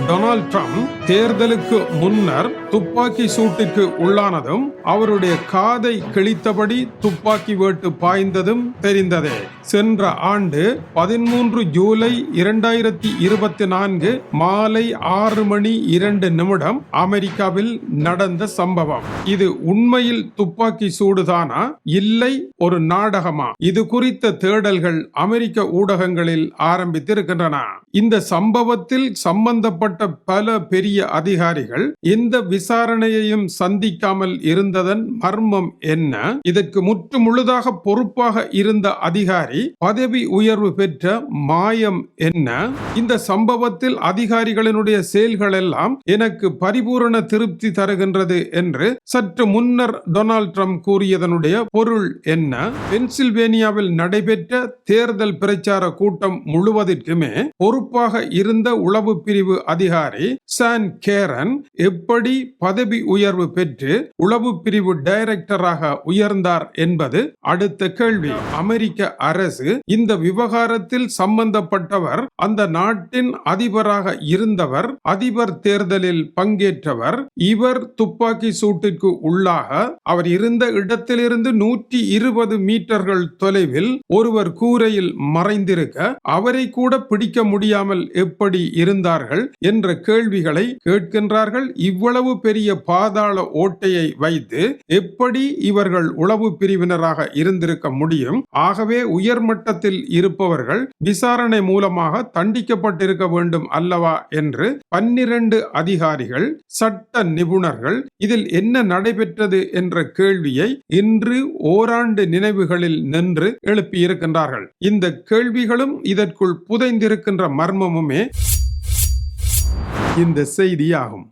Donald Trump தேர்தலுக்கு முன்னர் துப்பாக்கி சூட்டுக்கு உள்ளானதும் அவருடைய காதை கிழித்தபடி துப்பாக்கி வேட்டு பாய்ந்ததும் தெரிந்ததே. சென்ற ஆண்டு பதிமூன்று ஜூலை இரண்டாயிரத்தி இருபத்தி நான்கு மாலை ஆறு மணி இரண்டு நிமிடம் அமெரிக்காவில் நடந்த சம்பவம். இது உண்மையில் துப்பாக்கி சூடுதானா? இல்லை ஒரு நாடகமா? இது குறித்த தேடல்கள் அமெரிக்க ஊடகங்களில் ஆரம்பித்திருக்கின்றன. இந்த சம்பவத்தில் சம்பந்தப்பட்ட சம்பந்தப்பட்ட பல பெரிய அதிகாரிகள் இந்த விசாரணையையும் சந்திக்காமல் இருந்ததன் மர்மம் என்ன? இதற்கு முற்று முழுதாக பொறுப்பாக இருந்த அதிகாரி பதவி உயர்வு பெற்ற மாயம் என்ன? இந்த சம்பவத்தில் அதிகாரிகளினுடைய செயல்கள் எல்லாம் எனக்கு பரிபூரண திருப்தி தருகின்றது என்று சற்று முன்னர் டொனால்ட் ட்ரம்ப் கூறியதனுடைய பொருள் என்ன? பென்சில்வேனியாவில் நடைபெற்ற தேர்தல் பிரச்சார கூட்டம் முழுவதற்குமே பொறுப்பாக இருந்த உளவு பிரிவு அதிகாரி சான் கேரன் எப்படி பதவி உயர்வு பெற்று உளவு பிரிவு டைரக்டராக உயர்ந்தார் என்பது அடுத்த கேள்வி. அமெரிக்க அரசு இந்த விவகாரத்தில் சம்பந்தப்பட்டவர் அந்த நாட்டின் அதிபராக இருந்தவர் அதிபர் தேர்தலில் பங்கேற்றவர் இவர் துப்பாக்கி சூட்டிற்கு உள்ளாக அவர் இருந்த இடத்திலிருந்து நூற்றி இருபது மீட்டர்கள் தொலைவில் ஒருவர் கூரையில் மறைந்திருக்க அவரை கூட பிடிக்க முடியாமல் எப்படி இருந்தார்கள் என்ற கேள்விகளை கேட்கின்றார்கள். இவ்வளவு பெரிய பாதாள ஓட்டையை வைத்து எப்படி இவர்கள் உளவு பிரிவினராக இருந்திருக்க முடியும்? ஆகவே உயர்மட்டத்தில் இருப்பவர்கள் விசாரணை மூலமாக தண்டிக்கப்பட்டிருக்க வேண்டும் அல்லவா என்று பன்னிரண்டு அதிகாரிகள் சட்ட நிபுணர்கள் இதில் என்ன நடைபெற்றது என்ற கேள்வியை இன்று ஓராண்டு நினைவுகளில் நின்று எழுப்பியிருக்கின்றார்கள். இந்த கேள்விகளும் இதற்குள் புதைந்திருக்கின்ற மர்மமுமே இந்த செய்தியாகும்.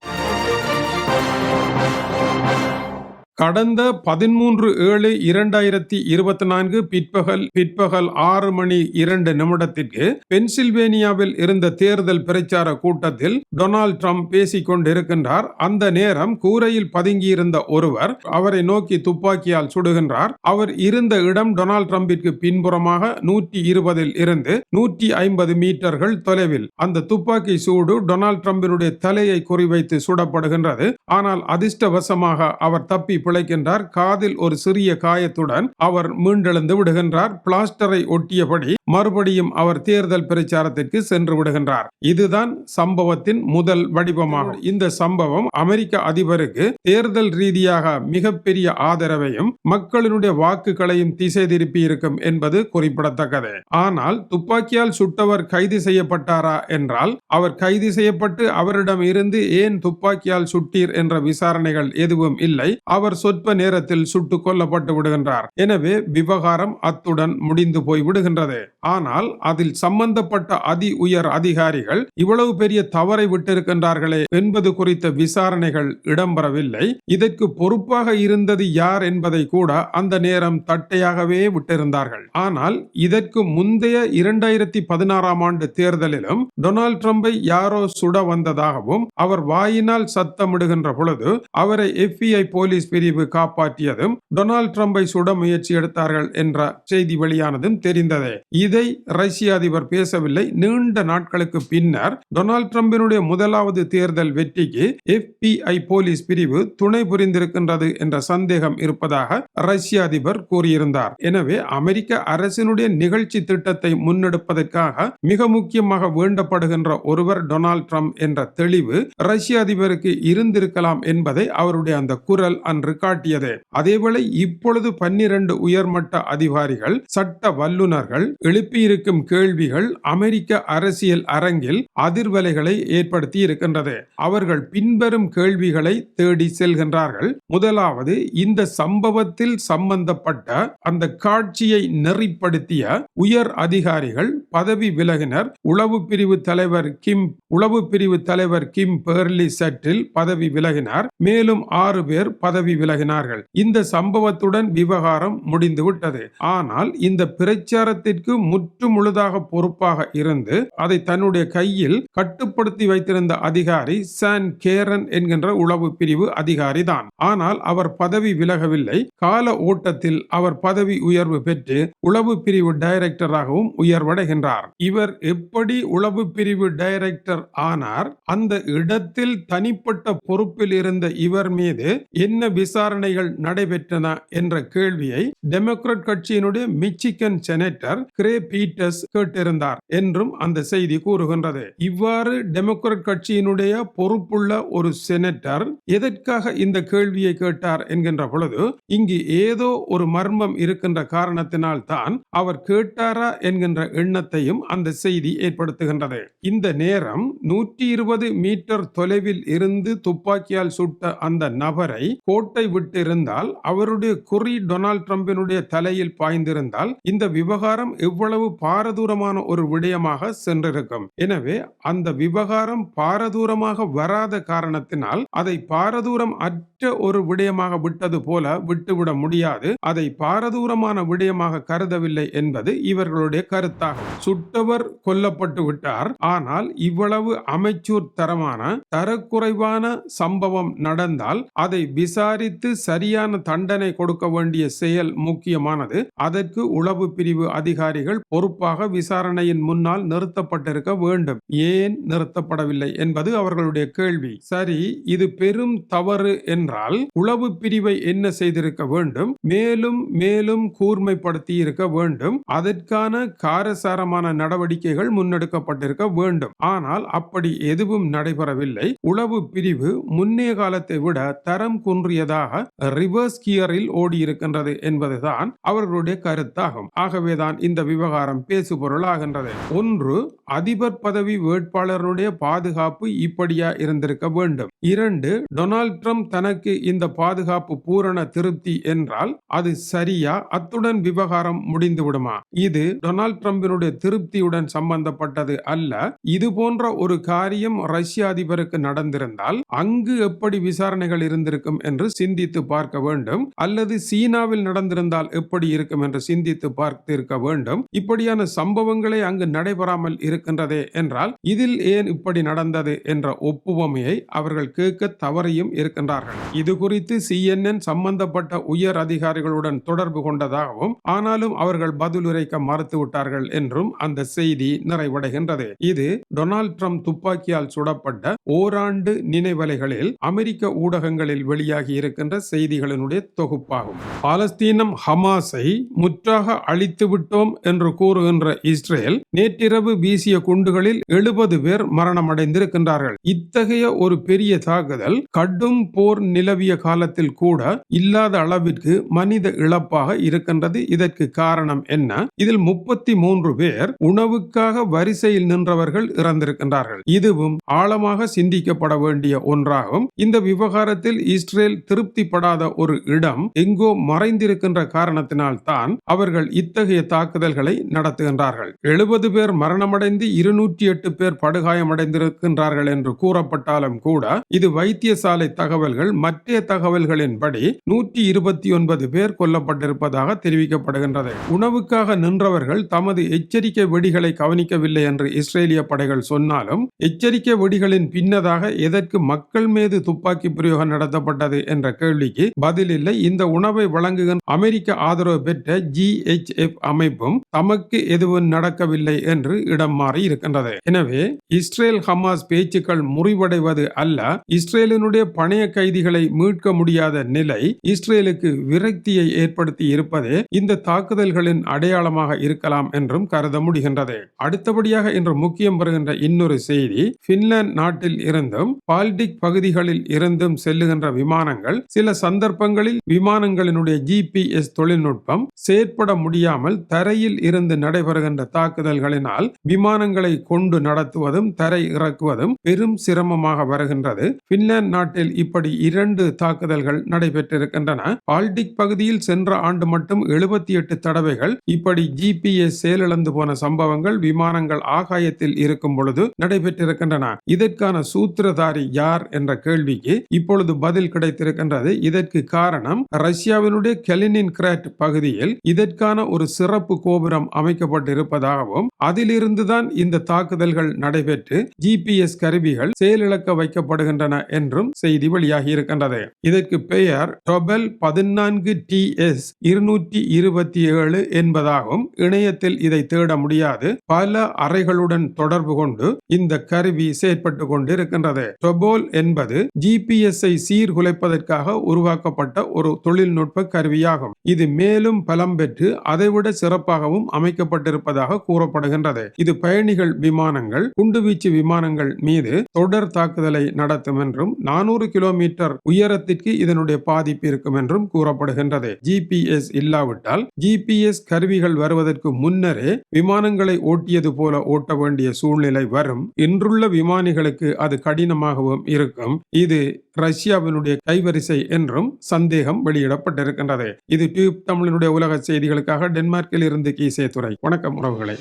கடந்த பதிமூன்று ஏழு இரண்டாயிரத்தி இருபத்தி நான்கு பிற்பகல் பிற்பகல் ஆறு மணி இரண்டு நிமிடத்திற்கு பென்சில்வேனியாவில் இருந்த தேர்தல் பிரச்சார கூட்டத்தில் டொனால்ட் ட்ரம்ப் பேசிக் கொண்டிருக்கின்றார். அந்த நேரம் கூரையில் பதுங்கியிருந்த ஒருவர் அவரை நோக்கி துப்பாக்கியால் சுடுகின்றார். அவர் இருந்த இடம் டொனால்ட் ட்ரம்பிற்கு பின்புறமாக நூற்றி இருபதில் இருந்து நூற்றி ஐம்பது மீட்டர்கள் தொலைவில். அந்த துப்பாக்கி சூடு டொனால்ட் ட்ரம்பினுடைய தலையை குறிவைத்து சுடப்படுகின்றது. ஆனால் அதிர்ஷ்டவசமாக அவர் தப்பி பிழைக்கின்றார். காதில் ஒரு சிறிய காயத்துடன் அவர் மீண்டெழுந்து விடுகின்றார். பிளாஸ்டரை ஒட்டியபடி மறுபடியும் அவர் தேர்தல் பிரச்சாரத்திற்கு சென்று விடுகின்றார். இதுதான் சம்பவத்தின் முதல் வடிவமாகும். இந்த சம்பவம் அமெரிக்க அதிபருக்கு தேர்தல் ரீதியாக மிகப்பெரிய ஆதரவையும் மக்களினுடைய வாக்குகளையும் திசை திருப்பி இருக்கும் என்பது குறிப்பிடத்தக்கது. ஆனால் துப்பாக்கியால் சுட்டவர் கைது செய்யப்பட்டாரா என்றால் அவர் கைது செய்யப்பட்டு அவரிடம் இருந்து ஏன் துப்பாக்கியால் சுட்டீர் என்ற விசாரணைகள் எதுவும் இல்லை அவர் சொற்ப நேரத்தில் சுட்டுக் கொல்லப்பட்டு விடுகின்றார். எனவே விவகாரம் அத்துடன் முடிந்து போய் விடுகின்றது. ஆனால் அதில் சம்பந்தப்பட்ட அதி உயர் அதிகாரிகள் இவ்வளவு பெரிய தவறை விட்டிருக்கின்றார்களே என்பது குறித்த விசாரணைகள் இடம்பெறவில்லை. இதற்கு பொறுப்பாக இருந்தது யார் என்பதை கூட அந்த நேரம் தட்டையாகவே விட்டிருந்தார்கள். ஆனால் இதற்கு முந்தைய இரண்டாயிரத்தி பதினாறாம் ஆண்டு தேர்தலிலும் டொனால்ட் ட்ரம்பை யாரோ சுட வந்ததாகவும் அவர் வாயினால் சத்தமிடுகின்ற பொழுது அவரை எஃபிஐ போலீஸ் பிரிவு காப்பாற்றியதும் டொனால்ட் ட்ரம்பை சுட முயற்சி எடுத்தார்கள் என்ற செய்தி வெளியானதும் தெரிந்ததே. இதை ரஷ்ய அதிபர் பேசவில்லை. நீண்ட நாட்களுக்கு பின்னர் டொனால்ட் ட்ரம்பினுடைய முதலாவது தேர்தல் வெற்றிக்கு எஃபிஐ போலீஸ் பிரிவு துணை புரிந்திருக்கின்றது என்ற சந்தேகம் இருப்பதாக ரஷ்ய அதிபர் கூறியிருந்தார். எனவே அமெரிக்க அரசினுடைய நிகழ்ச்சி திட்டத்தை முன்னெடுப்பதற்காக மிக முக்கியமாக வேண்டப்படுகின்ற ஒருவர் டொனால்ட் ட்ரம்ப் என்ற தெளிவு ரஷ்ய அதிபருக்கு இருந்திருக்கலாம் என்பதை அவருடைய அந்த குரல் அன்று காட்டியது. அதேவேளை இப்பொழுது பன்னிரண்டு உயர்மட்ட அதிகாரிகள் சட்ட வல்லுநர்கள் எழுப்பியிருக்கும் கேள்விகள் அமெரிக்க அரசியல் அரங்கில் அதிர்வலைகளை ஏற்படுத்தி இருக்கின்றது. அவர்கள் பின்வரும் கேள்விகளை தேடி செல்கின்றார்கள். முதலாவது இந்த சம்பவத்தில் சம்பந்தப்பட்ட அந்த காட்சியை நெறிப்படுத்திய உயர் அதிகாரிகள் பதவி விலகினர். உளவு பிரிவு தலைவர் கிம் உளவு பிரிவு தலைவர் கிம் பேர்லி செட்டில் பதவி விலகினார். மேலும் ஆறு பேர் பதவி விலகினார்கள். இந்த சம்பவத்துடன் விவகாரம் முடிந்துவிட்டது. ஆனால் இந்த பிரச்சாரத்திற்கு முற்று முழுதாக பொறுப்பாக இருந்து அதை தன்னுடைய கையில் கட்டுப்படுத்தி வைத்திருந்த அதிகாரி சான் கேரன் என்கின்ற உளவு பிரிவு அதிகாரி தான் ஆனால் அவர் பதவி விலகவில்லை. கால ஓட்டத்தில் அவர் பதவி உயர்வு பெற்று உளவு பிரிவு டைரக்டராகவும் உயர்வடைகின்றார். இவர் எப்படி உளவு பிரிவு டைரக்டர் ஆனார்? அந்த இடத்தில் தனிப்பட்ட பொறுப்பில் இருந்த இவர் மீது என்ன விச விசாரணைகள் நடைபெற்றன என்ற கேள்வியை டெமோக்ராட் கட்சியினுடைய மிச்சிகன் செனட்டர் கிரே பீட்டர்ஸ் கேட்டிருந்தார் என்றும் அந்த செய்தி கூறுகின்றது. இவ்வாறு டெமோக்ராட் கட்சியினுடைய பொறுப்புள்ள ஒரு செனட்டர் எதற்காக இந்த கேள்வியை கேட்டார் என்கின்ற பொழுது இங்கு ஏதோ ஒரு மர்மம் இருக்கின்ற காரணத்தினால் தான் அவர் கேட்டாரா என்கின்ற எண்ணத்தையும் அந்த செய்தி ஏற்படுத்துகின்றது. இந்த நேரம் நூற்றி இருபது மீட்டர் தொலைவில் இருந்து துப்பாக்கியால் சுட்ட அந்த நபரை கோட்டை விட்டிருந்தால் அவருடைய குறி டொனால்ட் ட்ரம்பினுடைய தலையில் பாய்ந்திருந்தால் இந்த விவகாரம் எவ்வளவு பாரதூரமான ஒரு விடயமாக சென்றிருக்கும். எனவே அந்த விவகாரம் பாரதூரமாக வராத காரணத்தினால் அதை பாரதூரம் அற்ற ஒரு விடயமாக விட்டது போல விட்டுவிட முடியாது. அதை பாரதூரமான விடயமாக கருதவில்லை என்பது இவர்களுடைய கருத்தாகும் சுட்டவர் கொல்லப்பட்டு விட்டார். ஆனால் இவ்வளவு அமைச்சூர் தரமான தரக்குறைவான சம்பவம் நடந்தால் அதை விசாரித்து சரியான தண்டனை கொடுக்க வேண்டிய செயல் முக்கியமானது. அதற்கு உளவு பிரிவு அதிகாரிகள் பொறுப்பாக விசாரணையின் முன்னால் நிறுத்தப்பட்டிருக்க வேண்டும். ஏன் நிறுத்தப்படவில்லை என்பது அவர்களுடைய கேள்வி. சரி இது பெரும் தவறு என்றால் உளவு பிரிவை என்ன செய்திருக்க வேண்டும்? மேலும் மேலும் கூர்மைப்படுத்தி இருக்க வேண்டும். அதற்கான காரசாரமான நடவடிக்கைகள் முன்னெடுக்கப்பட்டிருக்க வேண்டும். ஆனால் அப்படி எதுவும் நடைபெறவில்லை. உளவு பிரிவு முன்னே காலத்தை விட தரம் குன்றியதாக ரிவர்ஸ் கியரில் ஓடியிருக்கின்றது என்பதுதான் அவர்களுடைய கருத்தாகும். ஆகவேதான் இந்த விவகாரம் பேசுபொருளாகின்றது. ஒன்று அதிபர் பதவி வேட்பாளருடைய பாதுகாப்பு இப்படியா இருந்திருக்க வேண்டும். இரண்டு டொனால்ட் ட்ரம்ப் தனக்கு இந்த பாதுகாப்பு பூரண திருப்தி என்றால் அது சரியா? அத்துடன் விவகாரம் முடிந்து விடுமா இது டொனால்ட் ட்ரம்பினுடைய திருப்தியுடன் சம்பந்தப்பட்டது அல்ல. இது போன்ற ஒரு காரியம் ரஷ்ய அதிபருக்கு நடந்திருந்தால் அங்கு எப்படி விசாரணைகள் இருந்திருக்கும் என்று சிந்தித்து பார்க்க வேண்டும். அல்லது சீனாவில் நடந்திருந்தால் எப்படி இருக்கும் என்று சிந்தித்து பார்த்திருக்க வேண்டும். இப்படியான சம்பவங்களே அங்கு நடைபெறாமல் இருக்கின்றதே என்றால் இதில் ஏன் இப்படி நடந்தது என்ற ஒப்புவமையை அவர்கள் கேட்க தவறியும் இருக்கின்றார்கள். இது குறித்து சிஎன்என் சம்பந்தப்பட்ட உயர் அதிகாரிகளுடன் தொடர்பு கொண்டதாகவும் ஆனாலும் அவர்கள் பதிலுரைக்க மறுத்துவிட்டார்கள் என்றும் அந்த செய்தி நிறைவடைகின்றது. இது டொனால்ட் ட்ரம்ப் துப்பாக்கியால் சுடப்பட்ட ஓராண்டு நினைவலைகளில் அமெரிக்க ஊடகங்களில் வெளியாகி இருக்கின்ற செய்திகளினுடைய தொகுப்பாகும். பாலஸ்தீனம் ஹமாஸை முற்றாக அழித்து விட்டோம் என்று கூறுகின்ற இஸ்ரேல் நேற்றிரவு வீசிய குண்டுகளில் எழுபது பேர் மரணமடைந்திருக்கின்றார்கள். இத்தகைய ஒரு பெரிய தாக்குதல் கடும் போர் நிலவிய காலத்தில் கூட இல்லாத அளவிற்கு மனித இழப்பாக இருக்கின்றது. இதற்கு காரணம் என்ன? இதில் முப்பத்தி மூன்று பேர் உணவுக்காக வரிசையில் நின்றவர்கள் இறந்திருக்கின்றார்கள். இதுவும் ஆழமாக சிந்திக்கப்பட வேண்டிய ஒன்றாகும். இந்த விவகாரத்தில் இஸ்ரேல் திருப்திப்படாத ஒரு இடம் எங்கோ மறைந்திருக்கின்ற காரணத்தினால் தான் அவர்கள் இத்தகைய தாக்குதல்களை நடத்துகின்றார்கள். எழுபது பேர் மரணமடைந்து இருநூற்றி எட்டு பேர் படுகாயமடைந்திருக்கின்றார்கள் என்று கூறப்பட்டாலும் கூட இது வைத்தியசாலை தகவல்கள் மற்ற தகவல்களின்படி நூற்றி இருபத்தி ஒன்பது பேர் கொல்லப்பட்டிருப்பதாக தெரிவிக்கப்படுகின்றது. உணவுக்காக நின்றவர்கள் தமது எச்சரிக்கை வெடிகளை கவனிக்கவில்லை என்று இஸ்ரேலிய படைகள் சொன்னாலும் எச்சரிக்கை வெடிகளின் பின்னதாக எதற்கு மக்கள் மீது துப்பாக்கி பிரயோகம் நடத்தப்பட்டது என்ற கேள்விக்கு பதில் இல்லை. இந்த உணவை வழங்குகின்ற அமெரிக்க ஆதரவு பெற்ற ஜி ஹெச்எஃப் அமைப்பும் தமக்கு எதுவும் நடக்கவில்லை என்று இடம் மாறி இருக்கின்றது. எனவே இஸ்ரேல் ஹமாஸ் பேச்சுக்கள் முறிவடைவது அல்ல இஸ்ரேலினுடைய பணைய கைதிகள் மீட்க முடியாத நிலை இஸ்ரேலுக்கு விரக்தியை ஏற்படுத்தி இருப்பதே இந்த தாக்குதல்களின் அடையாளமாக இருக்கலாம் என்றும் கருத முடிகின்றது. அடுத்தபடியாக இன்று முக்கியம் பெறுகின்ற இன்னொரு செய்தி பின்லாந்து நாட்டில் இருந்தும் பால்டிக் பகுதிகளில் இருந்தும் செல்லுகின்ற விமானங்கள் சில சந்தர்ப்பங்களில் விமானங்களினுடைய ஜிபிஎஸ் தொழில்நுட்பம் செயற்பட முடியாமல் தரையில் இருந்து நடைபெறுகின்ற தாக்குதல்களினால் விமானங்களை கொண்டு நடத்துவதும் தரை இறக்குவதும் பெரும் சிரமமாக வருகின்றது. பின்லாந்து நாட்டில் இப்படி இரண்டு இரண்டு தாக்குதல்கள் நடைபெற்றிருக்கின்றன. பால்டிக் பகுதியில் சென்ற ஆண்டு மட்டும் எழுபத்தி எட்டு தடவைகள் இப்படி ஜிபிஎஸ் செயலிழந்து போன சம்பவங்கள் விமானங்கள் ஆகாயத்தில் இருக்கும் பொழுது நடைபெற்றிருக்கின்றன. இதற்கான சூத்திரதாரி யார் என்ற கேள்விக்கு இப்பொழுது பதில் கிடைத்திருக்கின்றது. இதற்கு காரணம் ரஷ்யாவினுடைய கெலினின் கிராட் பகுதியில் இதற்கான ஒரு சிறப்பு கோபுரம் அமைக்கப்பட்டிருப்பதாகவும் அதிலிருந்துதான் இந்த தாக்குதல்கள் நடைபெற்று ஜிபிஎஸ் கருவிகள் செயலிழக்க வைக்கப்படுகின்றன என்றும் செய்தி வெளியாகி இருக்கின்றது இதற்கு பெயர் டொபல் பதினான்கு டி எஸ் இருநூற்றி இருபத்தி ஏழு என்பதாகும். இணையத்தில் இதை தேட முடியாது. பல அறைகளுடன் தொடர்பு கொண்டு இந்த கருவி செயற்பட்டு கொண்டிருக்கின்றது. டொபோல் என்பது ஜிபிஎஸ்ஐ சீர்குலைப்பதற்காக உருவாக்கப்பட்ட ஒரு தொழில்நுட்ப கருவியாகும். இது மேலும் பலம் பெற்று அதைவிட சிறப்பாகவும் அமைக்கப்பட்டிருப்பதாக கூறப்படுகின்றது. இது பயணிகள் விமானங்கள் குண்டுவீச்சு விமானங்கள் மீது தொடர் தாக்குதலை நடத்தும் என்றும் நானூறு கிலோமீட்டர் உயரத்திற்கு இதனுடைய பாதிப்பு இருக்கும் என்றும் கூறப்படுகின்றது. ஜிபிஎஸ் இல்லாவிட்டால் ஜிபிஎஸ் கருவிகள் வருவதற்கு முன்னரே விமானங்களை ஓட்டியது போல ஓட்ட வேண்டிய சூழ்நிலை வரும். இன்றுள்ள விமானிகளுக்கு அது கடினமாகவும் இருக்கும். இது ரஷ்யாவினுடைய கைவரிசை என்றும் சந்தேகம் வெளியிடப்பட்டிருக்கின்றது. இது டியூப் தமிழனுடைய உலக செய்திகளுக்காக டென்மார்க்கில் இருந்து கீசே துறை வணக்கம் உறவுகளை.